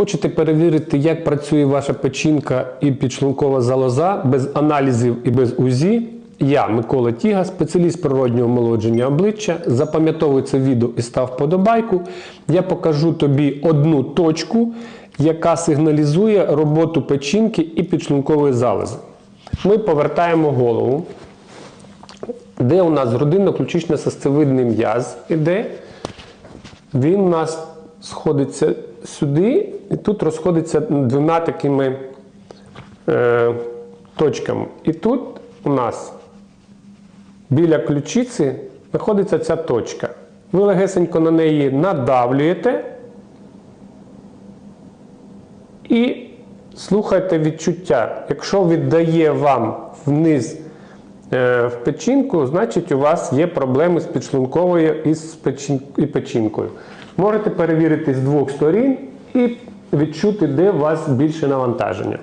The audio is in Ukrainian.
Хочете перевірити, як працює ваша печінка і підшлункова залоза без аналізів і без УЗІ? Я, Микола Тіга, спеціаліст природнього омолодження обличчя. Запам'ятовуй це відео і став вподобайку. Я покажу тобі одну точку, яка сигналізує роботу печінки і підшлункової залози. Ми повертаємо голову, де у нас грудинно-ключично-састевидний м'яз іде. Він у нас сходиться сюди, і тут розходиться двома такими е, точками. І тут у нас біля ключиці знаходиться ця точка. Ви легесенько на неї надавлюєте і слухайте відчуття. Якщо віддає вам вниз е, в печінку, значить у вас є проблеми з підшлунковою і з печінкою. Можете перевірити з двох сторін і відчути, де у вас більше навантаження.